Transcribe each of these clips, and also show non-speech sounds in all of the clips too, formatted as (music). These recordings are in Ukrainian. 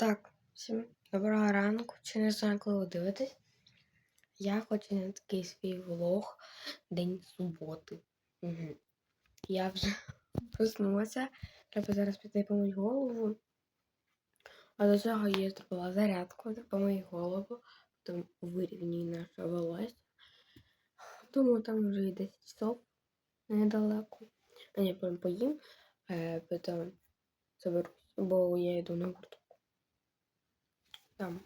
Так, всім доброго ранку. Чи не знаю, коли ви дивитесь. Я хочу на такий свій влог День суботи. Угу. Я вже (laughs) проснулася. Треба зараз піти помити голову. А до цього я зробила зарядку, помию голову, потім вирівнюю наше волосся. Думаю, там вже і 10 часов недалеко. А я потім поїм, е, потім заберусь, бо я йду на гурток. Там,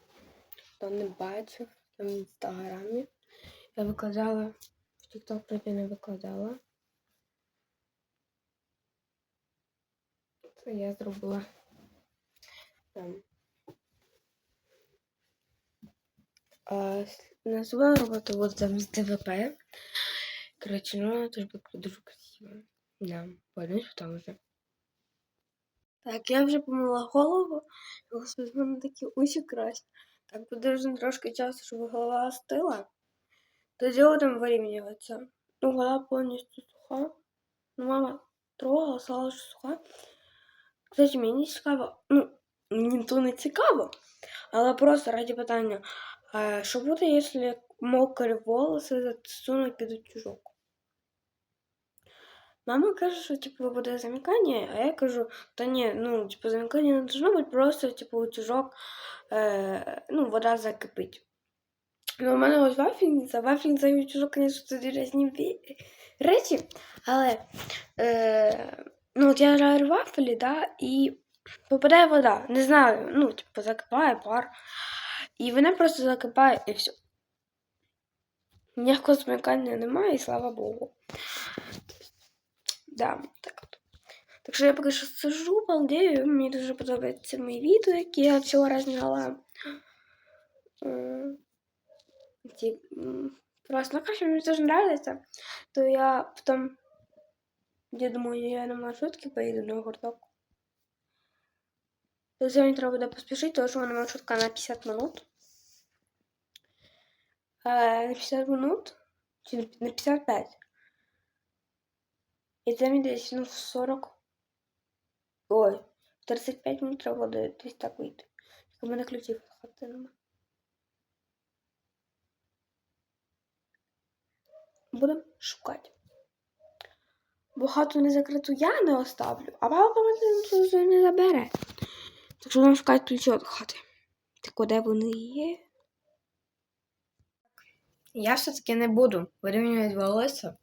хто не бачив, там в інстаграмі. Я викладала, в TikTok проти не викладала. Це я зробила там. А, називаю роботу вот там з ДВП. Коротше, ну це ж буде дуже красиво. Да, подивись там вже. Так, я вже помила голову, ось в мене такі очі красні. Так подожди трошки часу, щоб голова остила. Тоді будемо вирівнюватися. Ну, голова повністю суха. Ну, мама трогала, сказала, що суха. Кстати, мені цікаво, ну, мені то не цікаво, але просто раді питання. А що буде, якщо мокрі волоси засунуть під утюжок? Мама каже, що типу буде замікання, а я кажу, та ні, ну, типу, замікання не должно бути, просто, типу, утюжок, е, ну, вода закипить. Ну, у мене ось вафельниця, вафельниця і утюжок, звісно, це різні речі, але, е, ну, от я жарю вафелі, да, і попадає вода, не знаю, ну, типу, закипає пар, і вона просто закипає, і все. Ніякого змикання немає, і слава Богу. Да, так от. Так що я поки що сижу, балдею. Мені дуже подобаються мої відео, які я вчора зняла. М, Ті, просто, ну, короче, мені дуже нравится. То я потом, я думаю, я на маршрутке поеду на гурток. То сьогодні треба буде поспішити, тому що мене маршрутка на 50 минут. Е, на 50 минут? На 55? Мені десь ну, в 40. Ой, в 35 минут треба буде десь так вийти. В мене ключів хати нема. Будемо шукати. Бо хату не закриту я не оставлю, а бабка мене не забере. Так що будемо шукати ключі від хати. Так де вони є? Я все-таки не буду вирівнювати волосся.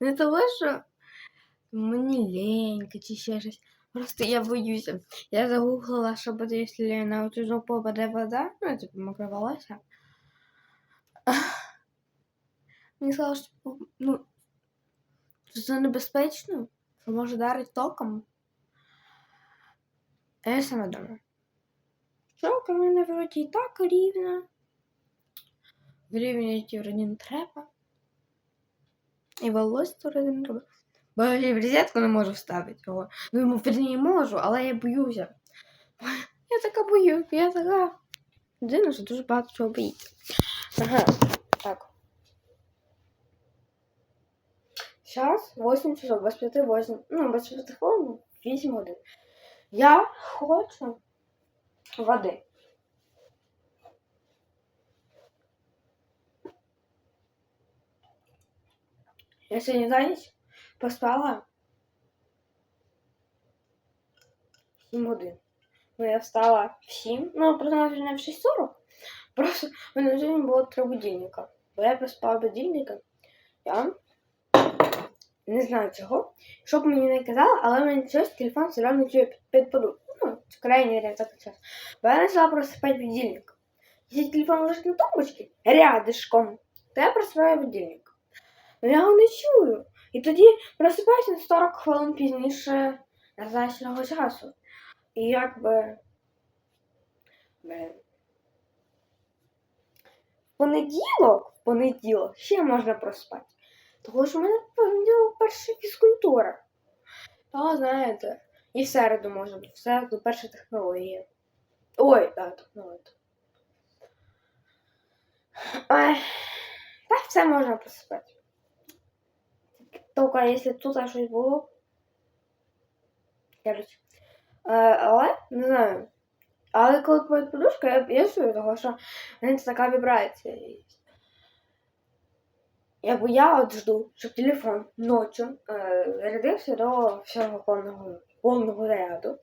Не того, що мені ленько чи ще щось. Просто я боюся. Я загуглила, що буде, якщо на утюжок попаде вода, ну, типу, мокре волосся. Мені сказали, що ну, це небезпечно, що може дарити током. А я сама думаю. Що, у мене вроді і так рівно. Вирівняти вроді не треба. І волосся вроді не треба. Бо я в розетку не можу вставити його. Ну, йому не можу, але я боюся. Я така боюсь, я така. Дивно, що дуже багато чого боїться. Ага, так. Зараз 8 часов, без 5 8. Ну, без 5 хвилин, 8 годин. Я хочу води. Я сьогодні за ніч поспала 7 годин. Ну, я встала в 7. Ну, не в 6.40. Просто в мене сьогодні було три будильника. Бо я проспала будильника. Я не знаю чого. Що б мені не казали, але мені щось телефон все одно під, подушку. Ну, це крайній ряд так час. Бо я почала просипати будильник. Якщо телефон лежить на тумбочці, рядышком, то я просипаю будильник. Ну я його не чую. І тоді просипаюся на 40 хвилин пізніше назначеного часу. І якби. Блин. В понеділок, в понеділок ще можна проспати. Тому що в мене в понеділок перша фізкультура. Та, знаєте, і в середу можна, в середу перша технологія. Ой, так, технологія. Ой, так все можна проспати. Тільки якщо тут щось було. Е, але не знаю. Але коли падає подушка, я б'єсую, тому що мене така вібрація. Якби я от жду, щоб телефон ночі е, до всього повного, повного заряду.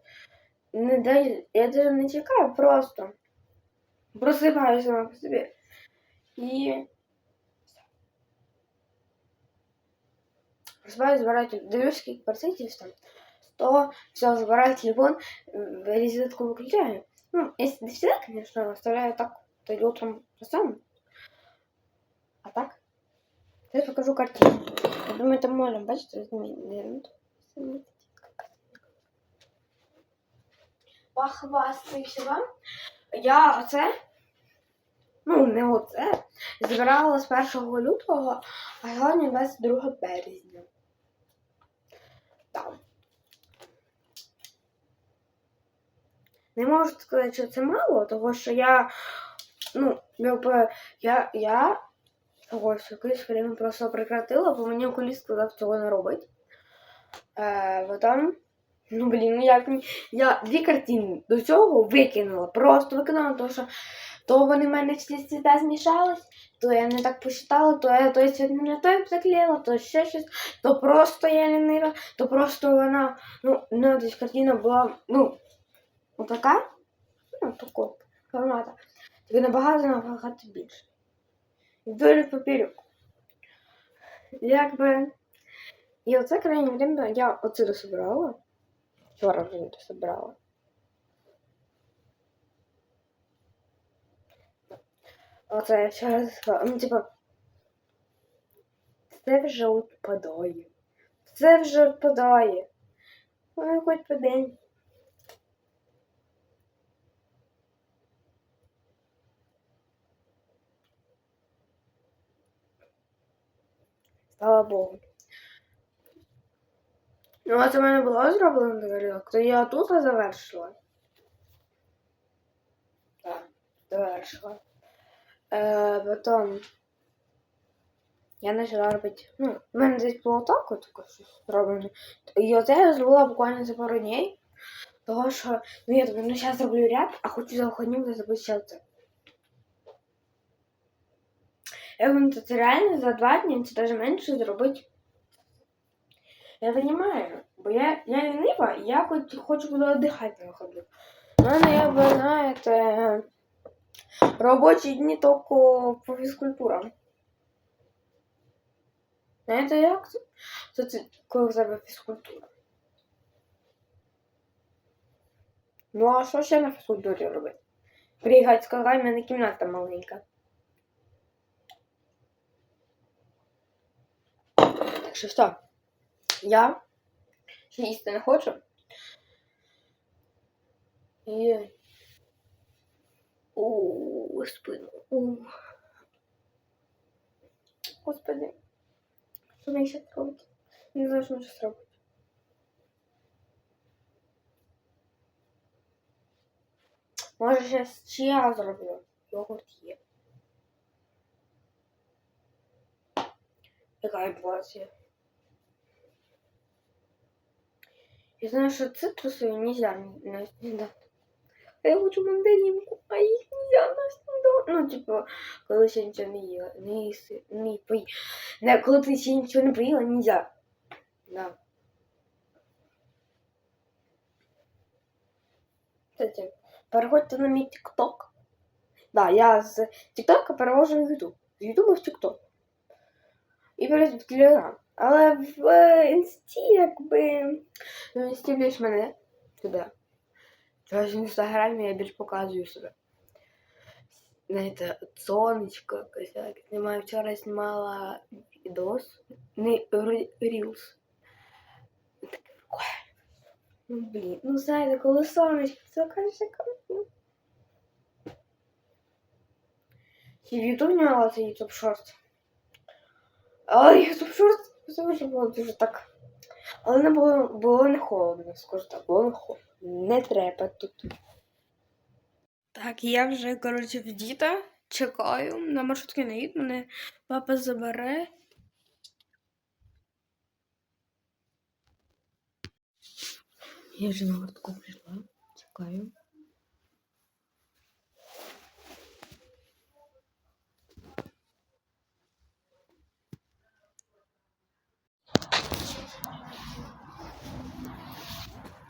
Не дай, я даже не чекаю, просто просипаюся сама по собі. І телефон. дивлюсь, скільки процентів там. 100, все, забираю телефон, м, выключаю. Ну, если не всегда, конечно, оставляю так, то и утром сам. А так? Сейчас покажу картину. Я думаю, это можно, бачите, змінити. Похвастаюся вам. Я оце, ну, не оце, збирала з 1 лютого, а сьогодні 22 березня. Там. Не можу сказати, що це мало, тому що я, ну, я, я ось якесь время просто прекратила, бо мені окуліст сказав цього не робити. Е, потім, ну, блін, ну як мені, я дві картини до цього викинула, просто викинула, тому що то вони в мене всі цвіта змішались, то я не так посчитала, то я той цвіт не той заклеїла, то ще щось, то просто я лінива, то просто вона, ну, ну, десь картина була, ну, отака, ну, такого формата, тільки набагато набагато більше. Вдоль поперек. Якби. І оце крайнє время я оце дособирала. Вчора вже не дособирала. Оце я ще раз сказала. Ну, типа. Це вже відпадає. Це вже відпадає. Ну, хоч по день. Слава Богу. Ну, а це в мене було зроблено тарілок, то я тут завершила. Так, завершила. Е, потім я почала робити. Ну, в мене десь було так от щось зроблено. І оце я зробила буквально за пару днів. Того що, ну я думаю, ну зараз зроблю ряд, а хочу за виходні зробити ще це. Я думаю, це реально за два дні, чи навіть менше зробити. Я розумію, бо я, я лінива, я хоч, хочу буду віддихати на ходу. У мене, як ви знаєте, робочі дні тільки по фізкультурам. Знаєте як це? Це, це коли в тебе фізкультура. Ну, а що ще на фізкультурі робити? Приїхати з колегами, мене кімната маленька. Так що що? Я ще їсти не хочу. І... О, спину. О. Господи. Що мені ще робити? Не знаю, що мені ще робити. Може, зараз чия зроблю. Йогурт є. Яка емоція? Я знаю, что цитрусы нельзя на снедать. А я хочу мандаринку, а их нельзя на снедать. Ну, типа, коли ще нічого не їла, не їси, не пої. Не, коли ти ще нічого не поїла, нельзя. Да. Кстати, переходьте на мій ТикТок. Да, я з ТикТока перевожу в Ютуб. З Ютуба в ТикТок. І перейду в Телеграм. Але в інсті, якби. Ну, інсті більш мене туди. Тож в інстаграмі я більш показую себе. Знаєте, сонечко якось. як Знімаю вчора знімала відос. Не рілс. Ну блін, ну знаєте, коли сонечко, це каже. Чи в Ютуб знімала цей Ютуб шорт? Але Ютуб шорт це вже було дуже так. Але не було, було не холодно, скажу так, було не холодно. Не треба тут. Так, я вже, коротше, в діта чекаю. На маршрутки не їду, мене папа забере. Я вже на гуртку прийшла, чекаю.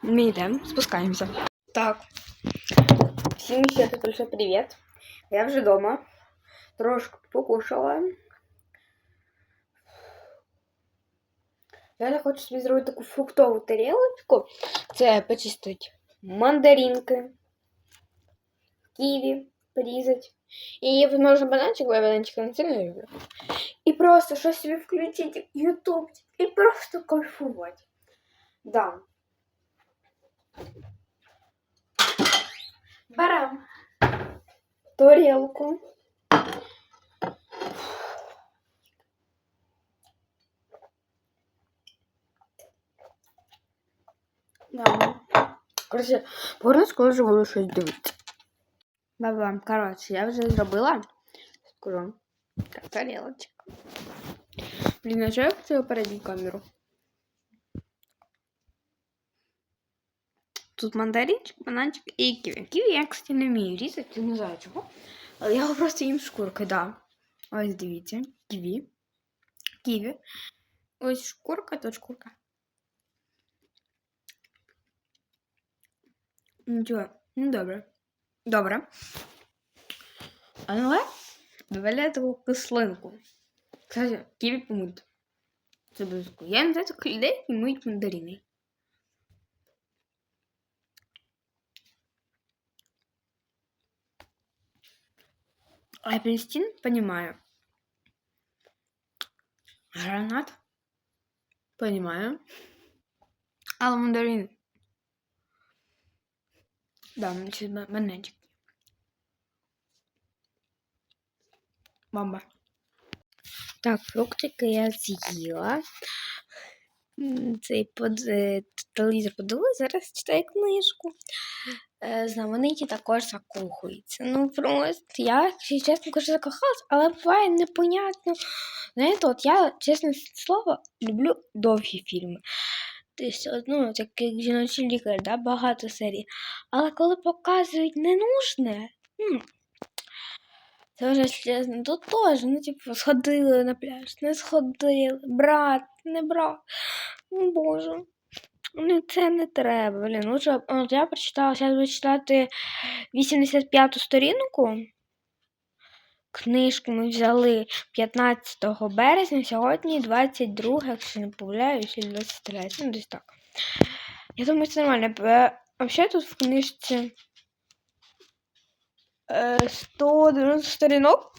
Ми йдемо, спускаємося. Так. Всім ще тут лише привіт. Я вже вдома. Трошки покушала. Я хочу собі зробити таку фруктову тарілочку. Це почистити мандаринки, ківі порізати. І, можна бананчик, бо я бананчик не сильно люблю. І просто щось собі включити YouTube і просто кайфувати. Да. Беремо тарілку. Да. Коротше, повернусь, коли вже буду щось дивитися. Баба, коротше, я вже зробила. Скажу. Так, тарілочка. Блін, а що я хотіла передню камеру? Тут мандаринчик, бананчик і ківі. Ківі я, кстати, не вмію різати, не знаю чого. Але я просто їм шкуркою, да. Ось дивіться, ківі. Ківі. Ось шкурка, тут шкурка. Нічого, ну добре. Добре. Але додаляє таку кислинку. Кстати, ківі помить. Це обов'язково. Я не знаю таких людей, які миють мандарини. Апельсин понимаю. Гранат понимаю. А мандарин. Да, значит, ба- бананчик. Бомба. Так, фруктики я з'їла. Цей под, е, телевізор подивилась, зараз читаю книжку. Е, Знамениті також закохуються. Ну просто я, чесно кажу, закохалась, але буває непонятно. Знаєте, от я, чесне слово, люблю довгі фільми. Тобто, ну, як жіночий лікар, да, багато серій. Але коли показують ненужне, м, це вже чесно, тут теж, ну, типу, сходили на пляж, не сходили, брат, не брат. Ну, Боже. Ну, це не треба, блін. Лучше, от я прочитала, зараз буду читати 85-ту сторінку. Книжку ми взяли 15 березня, сьогодні 22, якщо не помиляюсь, чи 23, ну десь так. Я думаю, це нормально. Бе- Взагалі тут в книжці 190 сторінок.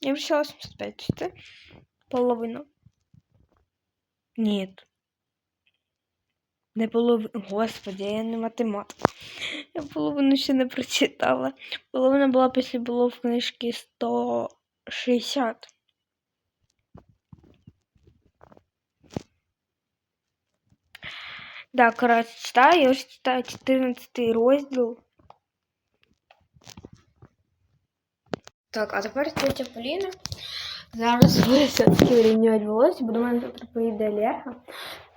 Я прочитала 75, це половина. Ні. Не половину. Господи, я не математик. Я половину ще не прочитала. Половина була після було в книжці 160. Да, коротше, читаю, я вже читаю 14 розділ. Так, а тепер тетя Поліна. Зараз (laughs) ви все-таки вирівнювати волосся, бо до мене завтра поїде Лерка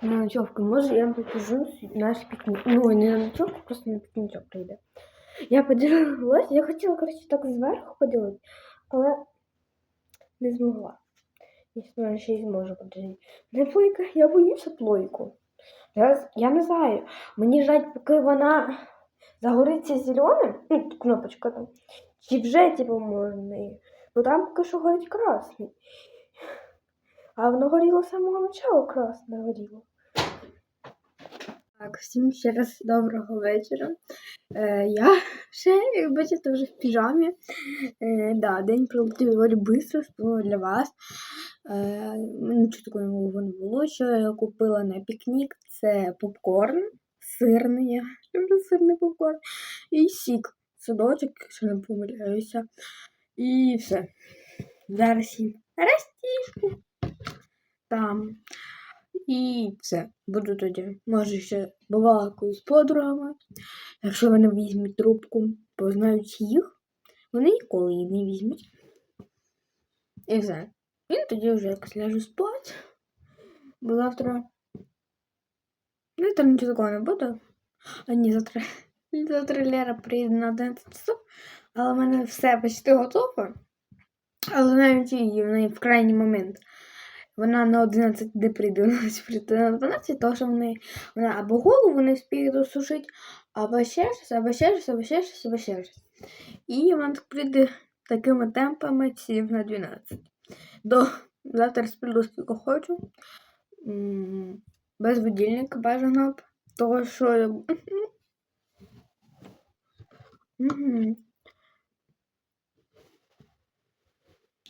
на ночовку. Може, я вам покажу наш пікнік. Ну, не на ночовку, просто на пікнічок прийде. Я поділила волосся. Я хотіла, коротше, так зверху поділити, але не змогла. Якщо ще й зможу поділити. Не плойка, я боюся плойку. Я, я не знаю. Мені жать, поки вона загориться зеленим, ну, кнопочка там, чи вже, типу, можна її. Бо там поки що горить красний. А воно горіло з самого начала красне горіло. Так, всім ще раз доброго вечора. Е, я ще, як бачите, вже в піжамі. Е, да, день пролетів доволі швидко, спало для вас. Е, нічого такого не було. Що я купила на пікнік, це попкорн сирний. Я люблю сирний попкорн. І сік. Садочок, якщо не помиляюся. І все. Зараз їм растішку. Там. І все. Буду тоді. Може ще балакаю з подругами. Якщо вони візьмуть трубку, познають їх, вони ніколи її не візьмуть. І все. І тоді вже якось ляжу спати. Бо завтра. Ну, завтра нічого такого не буде. А ні, завтра. (laughs) Завтра Лера приїде на 11 часов, але в мене все почти готове. Але навіть її в неї (laughs) в крайній момент Вона на 11 де прийде, на 12, тому що вони, вона або голову не встигне досушити, або ще щось, або ще щось, або ще щось, або ще щось. І вона так прийде такими темпами часів на 12. До завтра сплю скільки хочу. Без будильника бажано, б, того що.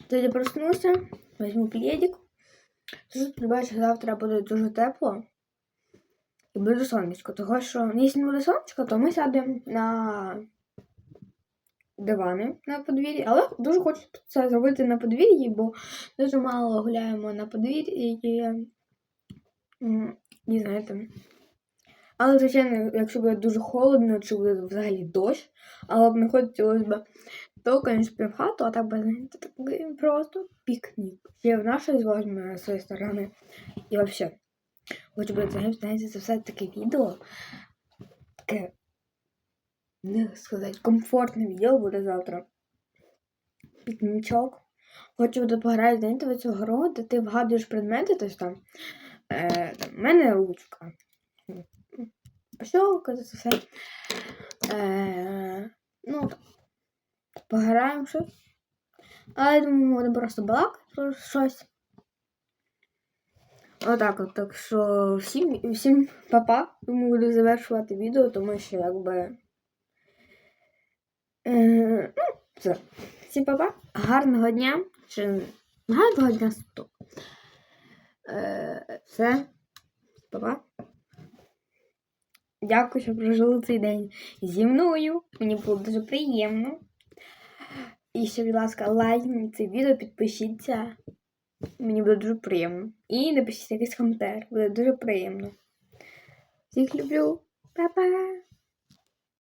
Тоді проснуся, візьму пледик. Тут бачиш, завтра буде дуже тепло. І буде сонечко. Того що, якщо не буде сонечко, то ми сядемо на дивани на подвір'ї. Але дуже хочу це зробити на подвір'ї, бо дуже мало гуляємо на подвір'ї і, м, і знаєте. Але, звичайно, якщо буде дуже холодно, чи буде взагалі дощ, але б не хотілося б, то, звісно, в хату, а так би, знаєте, такий просто пікнік. Ще в нашій візьме з своєї сторони. І взагалі, хочу би, знаєте, це все таке відео, таке, не сказати, комфортне відео буде завтра. Пікнічок. Хочу буде пограти, знаєте, в цю гру, де ти вгадуєш предмети, тобто там, е, мене ручка. Пощелка, це все. Е, ну, пограємо щось. Але я думаю, ми просто балакати про щось. Отак от. Так що всім, всім папа. Думаю, буду завершувати відео, тому що якби. Е, ну, все. Всім папа. Гарного дня. Чи гарного дня стоп. Все. Папа. Дякую, що прожили цей день зі мною. Мені було дуже приємно. І ще, будь ласка, лайкніть це відео, підпишіться. Мені буде дуже приємно. І напишіть якийсь коментар. Буде дуже приємно. Всіх люблю. Па-па!